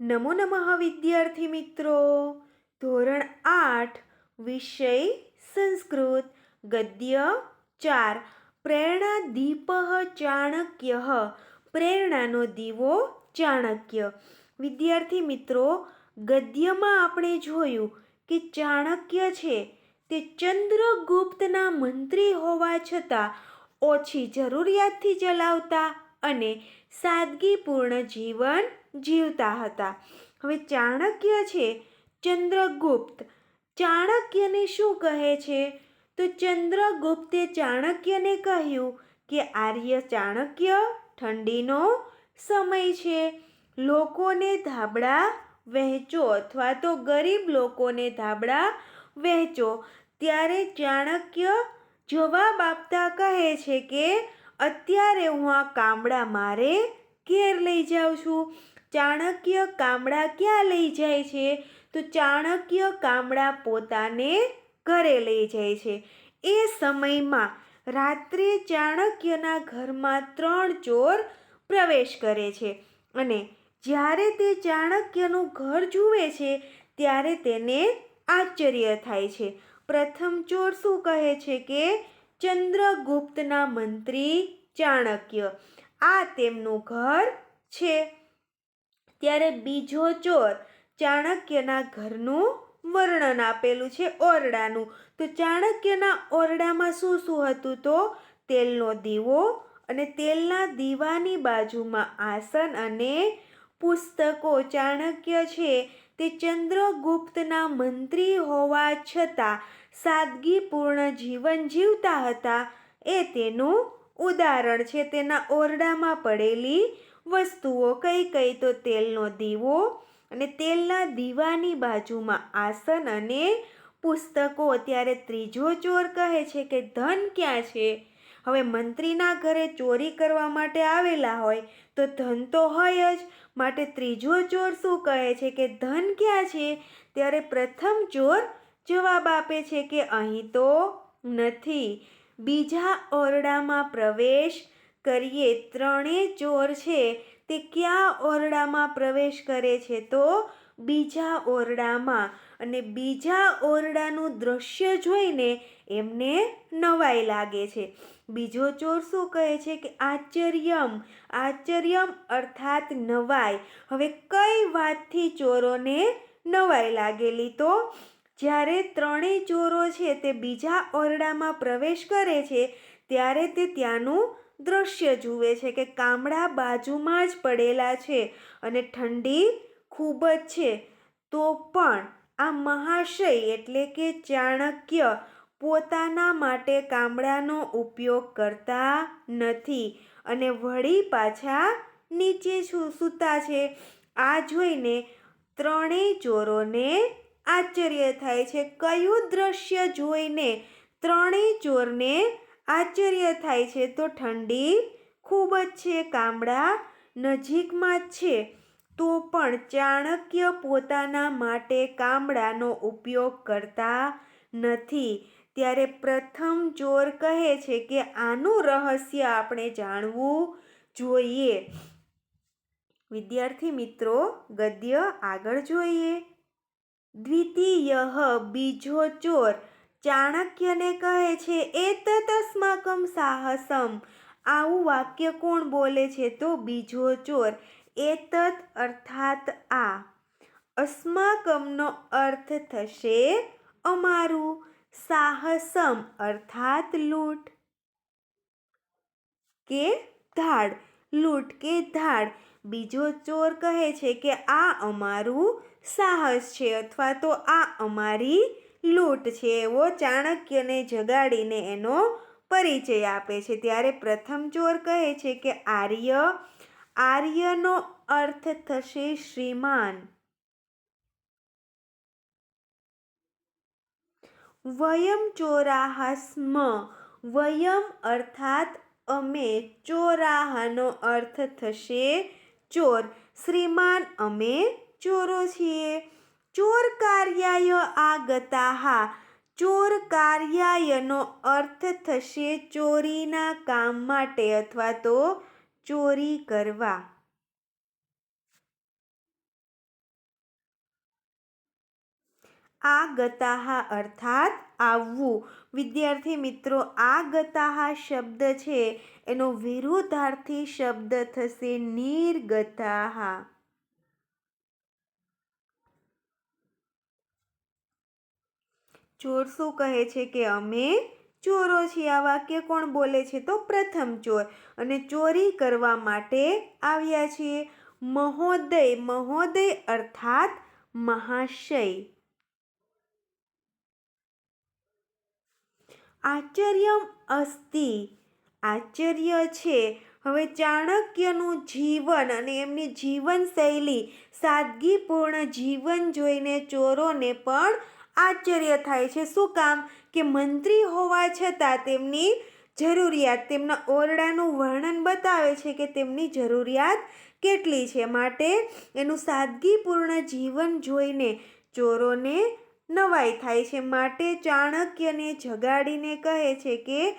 નમો નમઃ વિદ્યાર્થી મિત્રો. ધોરણ આઠ, વિષય સંસ્કૃત. ગદ્ય ચાર, પ્રેરણા દીપ ચાણક્ય. પ્રેરણાનો દીવો ચાણક્ય. વિદ્યાર્થી મિત્રો, ગદ્યમાં આપણે જોયું કે ચાણક્ય છે તે ચંદ્રગુપ્તના મંત્રી હોવા છતાં ઓછી જરૂરિયાતથી ચલાવતા અને સાદગીપૂર્ણ જીવન જીવતા હતા. હવે ચાણક્ય છે? ચંદ્રગુપ્ત. ચાણક્યને શું કહે છે? તો ચંદ્રગુપ્તે ચાણક્યને કહ્યું કે આર્ય ચાણક્ય ઠંડીનો સમય છે. લોકોને ધાબળા વહેંચો અથવા તો ગરીબ લોકોને ધાબળા વહેંચો. ત્યારે ચાણક્ય જવાબ આપતા કહે છે કે અત્યારે હું આ કામડા મારે ઘેર લઈ જાઉં છું. ચાણક્ય કામડા ક્યાં લઈ જાય છે? તો ચાણક્ય કામડા પોતાને ઘરે લઈ જાય છે. એ સમયમાં રાત્રે ચાણક્યના ઘરમાં ત્રણ ચોર પ્રવેશ કરે છે અને જ્યારે તે ચાણક્યનું ઘર જુએ છે, ત્યારે તેને આશ્ચર્ય થાય છે. પ્રથમ ચોર શું કહે છે કે, ચંદ્રગુપ્તના મંત્રી ચાણક્ય, આ તેમનું ઘર છે. ત્યારે બીજો ચોર ચાણક્યના ઘરનું વર્ણન આપેલું છે ઓરડાનું. તો ચાણક્યના ઓરડામાં શું શું હતું તો? તેલનો દીવો અને તેલના દીવાની બાજુમાં આસન અને પુસ્તકો. ચાણક્ય છે તે ચંદ્રગુપ્તના મંત્રી હોવા છતાં સાદગીપૂર્ણ જીવન જીવતા હતા. એ તેનું ઉદાહરણ છે. તેના ઓરડામાં પડેલી વસ્તુઓ કઈ કઈ તો તેલનો દીવો અને તેલના દીવાની બાજુમાં આસન અને પુસ્તકો. ત્યારે ત્રીજો ચોર કહે છે કે ધન ક્યાં છે? હવે મંત્રીના ઘરે ચોરી કરવા માટે આવેલા હોય તો ધન તો હોય જ. માટે ત્રીજો ચોર શું કહે છે કે ધન ક્યાં છે? ત્યારે પ્રથમ ચોર જવાબ આપે છે કે અહીં તો નથી. બીજા ઓરડામાં પ્રવેશ કરીએ. ત્રણેય ચોર છે તે કયા ઓરડામાં પ્રવેશ કરે છે? તો બીજા ઓરડામાં. અને બીજા ઓરડાનું દ્રશ્ય જોઈને એમને નવાઈ લાગે છે. બીજો ચોર શું કહે છે કે આશ્ચર્યમ આશ્ચર્યમ અર્થાત નવાઈ. હવે કઈ વાતથી ચોરોને નવાઈ લાગેલી? તો જ્યારે ત્રણેય ચોરો છે તે બીજા ઓરડામાં પ્રવેશ કરે છે, ત્યારે તે ત્યાંનું દ્રશ્ય જુએ છે કે કામડા બાજુમાં જ પડેલા છે અને ઠંડી ખૂબ જ છે. તો પણ આ મહાશય એટલે કે ચાણક્ય પોતાના માટે કામડાનો ઉપયોગ કરતા નથી અને વળી પાછા નીચે સૂતા છે. આ જોઈને ત્રણેય ચોરોને આશ્ચર્ય થાય છે. કયું દ્રશ્ય જોઈને ત્રણેય ચોરને આશ્ચર્ય થાય છે. તો ઠંડી ખૂબ જ છે કામડા નજીકમાં જ છે. તો પણ ચાણક્ય પોતાના માટે કામડાનો ઉપયોગ કરતા નથી. ત્યારે પ્રથમ ચોર કહે છે કે આનું રહસ્ય આપણે જાણવું જોઈએ. વિદ્યાર્થી મિત્રો, ગદ્ય આગળ જોઈએ. દ્વિતીય બીજો ચોર. ચાણક્યને કહે છે એતત અસ્માકમ સાહસમ. આવું વાક્ય કોણ બોલે છે? તો બીજો ચોર. એતત અર્થાત આ. અસ્માકમનો અર્થ થશે અમારું. સાહસમ અર્થાત લૂંટ કે ધાડ. લૂંટ કે ધાડ. બીજો ચોર કહે છે કે આ અમારું સાહસ છે અથવા તો આ અમારી લૂંટ છે. એવો ચાણક્યને જગાડીને એનો પરિચય આપે છે. ત્યારે પ્રથમ ચોર કહે છે કે આર્ય, આર્યનો અર્થ થશે શ્રીમાન. વયમ ચોરાહ સ્મ વયમ અર્થાત અમે. ચોરાહાનો અર્થ થશે ચોર. શ્રીમાન અમે ચોરો છીએ. ચોર કાર્યાય આગતાહા. ચોર કાર્યાયનો અર્થ થશે ચોરીના કામ માટે અથવા તો ચોરી કરવા. ગતાહા અર્થાત આવવું. વિદ્યાર્થી મિત્રો આ ગતાહા શબ્દ છે. એનો વિરુદ્ધાર્થી શબ્દ થશે નિર્ગતાહા ચોર શું કહે છે કે અમે ચોરો છીએ? આ વાક્ય કોણ બોલે છે? તો પ્રથમ ચોર. અને ચોરી કરવા માટે આવ્યા છીએ. મહોદય મહોદય અર્થાત મહાશય. આશ્ચર્યમ અસ્તિ. આશ્ચર્ય છે. હવે ચાણક્યનું જીવન અને એમની જીવનશૈલી, સાદગીપૂર્ણ જીવન જોઈને ચોરોને પણ આશ્ચર્ય થાય છે. શું કામ કે મંત્રી હોવા છતાં તેમની જરૂરિયાત તેમના ઓરડાનું વર્ણન બતાવે છે કે તેમની જરૂરિયાત કેટલી છે? માટે એનું સાદગીપૂર્ણ જીવન જોઈને ચોરોને નવાઈ થાય છે. માટે ચાણક્યને જગાડીને કહે છે કે,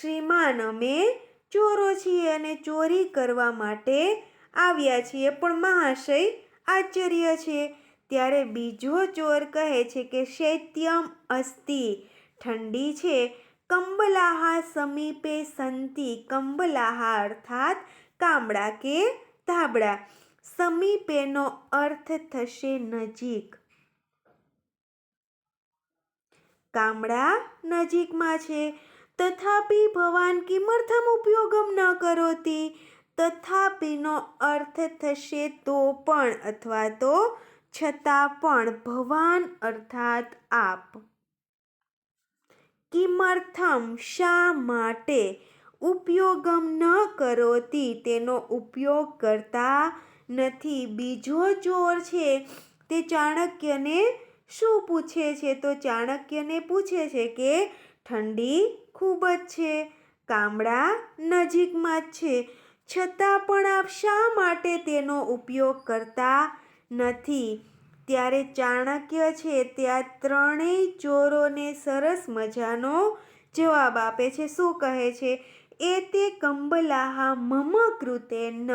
શ્રીમાન, અમે ચોરો છીએ અને ચોરી કરવા માટે આવ્યા છીએ, પણ મહાશય આશ્ચર્ય છે. ત્યારે બીજો ચોર કહે છે કે શૈત્યમ અસ્તિ, ઠંડી છે, કંબલાહા સમીપે સંતિ, કંબલાહા અર્થાત કામડા કે ધાબળા. સમીપેનો અર્થ થશે નજીક. કામડા નજીકમાં છે. તથાપી ભવાન કિમર્થમ ઉપયોગમ ન કરોતી. તથાપીનો અર્થ થશે તો પણ અથવા તો છતાં પણ ભવાન અર્થાત આપ. કિમર્થમ શા માટે ઉપયોગમ ન કરોતી તેનો ઉપયોગ કરતા નથી. બીજો ચોર છે, તે ચાણક્યને શું પૂછે છે? તો ચાણક્યને પૂછે છે કે ઠંડી ખૂબ જ છે, કામડા નજીકમાં જ છે. છતાં પણ આપ શા માટે તેનો ઉપયોગ કરતા નથી. ત્યારે ચાણક્ય છે ત્યાં ત્રણેય ચોરોને સરસ મજાનો જવાબ આપે છે. શું કહે છે? એ તે કંબલાહા મમ કૃતે ન,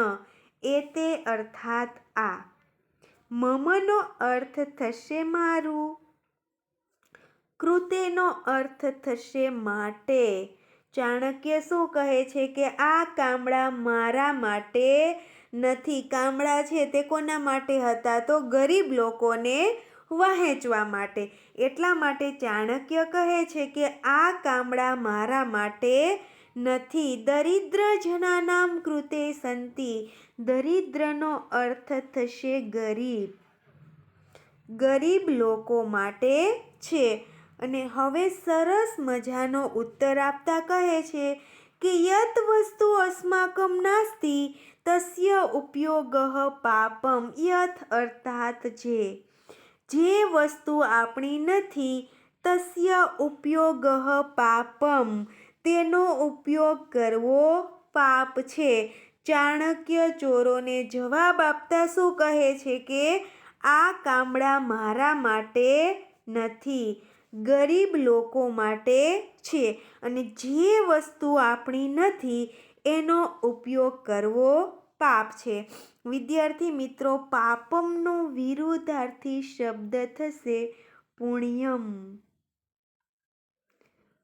એ તે અર્થાત આ. મમનો અર્થ થશે મારું. કૃતેનો અર્થ થશે માટે. ચાણક્ય શું કહે છે કે આ કામડા મારા માટે નથી. કામડા છે તે કોના માટે હતા? તો ગરીબ લોકોને વહેંચવા માટે. એટલા માટે ચાણક્ય કહે છે કે, આ કામડા મારા માટે નથી. દરિદ્ર જનાનામ કૃતે સંતિ. દરિદ્રનો અર્થ થશે ગરીબ. ગરીબ લોકો માટે છે. અને હવે સરસ મજાનો ઉત્તર આપતા કહે છે કે યત વસ્તુ અસ્માકમ નાસ્તિ, તસ્ય ઉપયોગ પાપમ યથ અર્થાત જે. જે વસ્તુ આપણી નથી, તસ્ય ઉપયોગ પાપમ. તેનો ઉપયોગ કરવો પાપ છે. ચાણક્ય ચોરોને જવાબ આપતા શું કહે છે કે, આ કામડા મારા માટે નથી. ગરીબ લોકો માટે છે અને જે વસ્તુ આપણી નથી, એનો ઉપયોગ કરવો પાપ છે. વિદ્યાર્થી મિત્રો, પાપમનો વિરુદ્ધાર્થી શબ્દ થશે પુણ્યમ.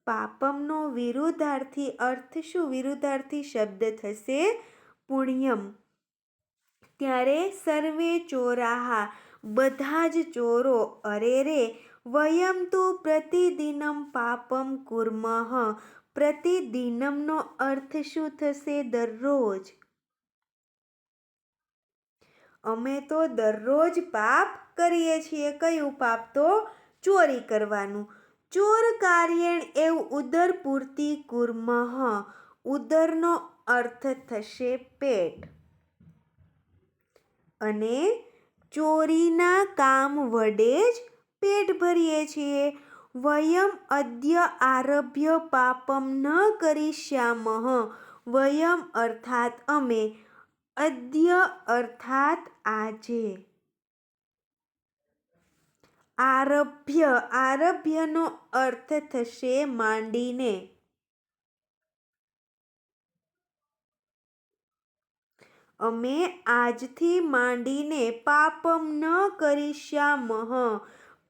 પાપમનો વિરુદ્ધાર્થી અર્થ શું? વિરુદ્ધાર્થી શબ્દ થશે પુણ્યમ. ત્યારે સર્વે ચોરાહા, બધા જ ચોરો અરે રે વયમ તો પ્રતિદિનમ પાપમ કુર્મઃ. પ્રતિદિનમનો અર્થ શું થશે દરરોજ? અમે તો દરરોજ પાપ કરીએ છીએ. કયું પાપ તો? ચોરી કરવાનું. ચોર કાર્યણ એવું ઉદર પૂર્તિ કુર્મઃ. ઉદરનો અર્થ થશે પેટ. અને ચોરીના કામ વડે જ પેટ ભરીએ છીએ. વયમ અદ્ય આરભ્ય પાપમ ન કરીશ્યામઃ. વયમ અર્થાત અમે, અદ્ય અર્થાત આજે. આરભ્ય, આરભ્યનો અર્થ થશે માંડીને. અમે આજથી માંડીને પાપમ ન કરીશ્યામઃ.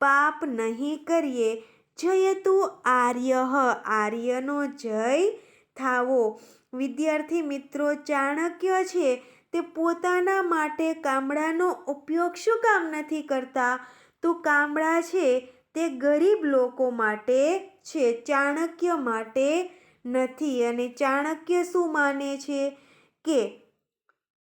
પાપ નહીં કરીએ. જયતુ આર્ય, આર્યનો જય થાવો. વિદ્યાર્થી મિત્રો, ચાણક્ય છે તે પોતાના માટે કામળાનો ઉપયોગ શું કામ નથી કરતા? તો કામળા છે તે ગરીબ લોકો માટે છે, ચાણક્ય માટે નથી. અને ચાણક્ય શું માને છે? કે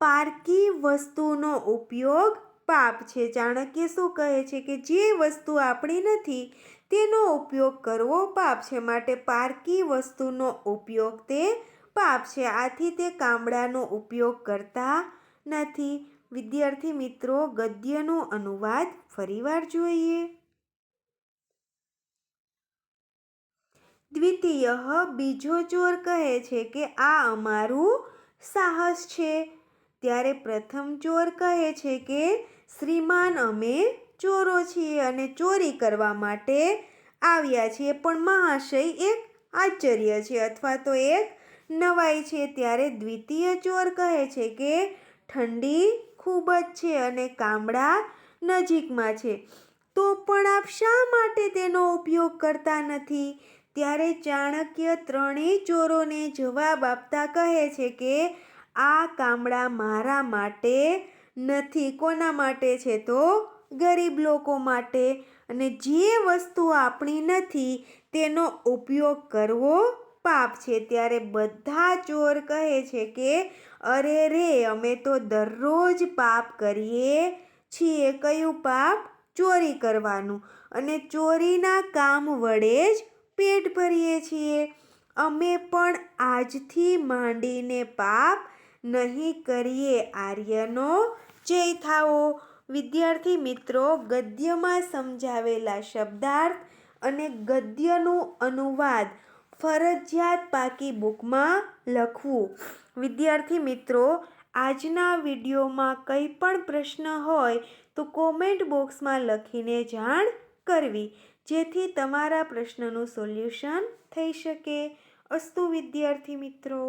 પારકી વસ્તુનો ઉપયોગ પાપ છે. ચાણક્ય શું કહે છે કે જે વસ્તુ આપણી નથી, તેનો ઉપયોગ કરવો પાપ છે. માટે પારકી વસ્તુનો ઉપયોગ તે પાપ છે. આથી તે કામળાનો ઉપયોગ કરતા નથી. વિદ્યાર્થી મિત્રો, ગદ્યનો અનુવાદ ફરીવાર જોઈએ. દ્વિતીય, બીજો ચોર કહે છે કે આ અમારું સાહસ છે. ત્યારે પ્રથમ ચોર કહે છે કે શ્રીમાન અમે ચોરો છીએ અને ચોરી કરવા માટે આવ્યા છીએ. પણ મહાશય એક આશ્ચર્ય છે અથવા તો એક નવાઈ છે. ત્યારે દ્વિતીય ચોર કહે છે કે ઠંડી ખૂબ જ છે અને કામડા નજીકમાં છે. તો પણ આપ શા માટે તેનો ઉપયોગ કરતા નથી? ત્યારે ચાણક્ય ત્રણેય ચોરોને જવાબ આપતા કહે છે કે આ કામડા મારા માટે નથી. કોના માટે છે તો? ગરીબ લોકો માટે. અને જે વસ્તુ આપણી નથી, તેનો ઉપયોગ કરવો પાપ છે. ત્યારે બધા ચોર કહે છે કે, અરે રે, અમે તો દરરોજ પાપ કરીએ છીએ. કયું પાપ? ચોરી કરવાનું. અને ચોરીના કામ વડે જ પેટ ભરીએ છીએ. અમે પણ આજથી માંડીને પાપ નહીં કરીએ. આર્યનો જય થાવો વિદ્યાર્થી મિત્રો, ગદ્યમાં સમજાવેલા શબ્દાર્થ અને ગદ્યનું અનુવાદ ફરજિયાત પાકી બુકમાં લખવું. વિદ્યાર્થી મિત્રો, આજના વિડીયોમાં કંઈ પણ પ્રશ્ન હોય તો કોમેન્ટ બોક્સમાં લખીને જાણ કરવી, જેથી તમારા પ્રશ્નનું સોલ્યુશન થઈ શકે. અસ્તુ વિદ્યાર્થી મિત્રો.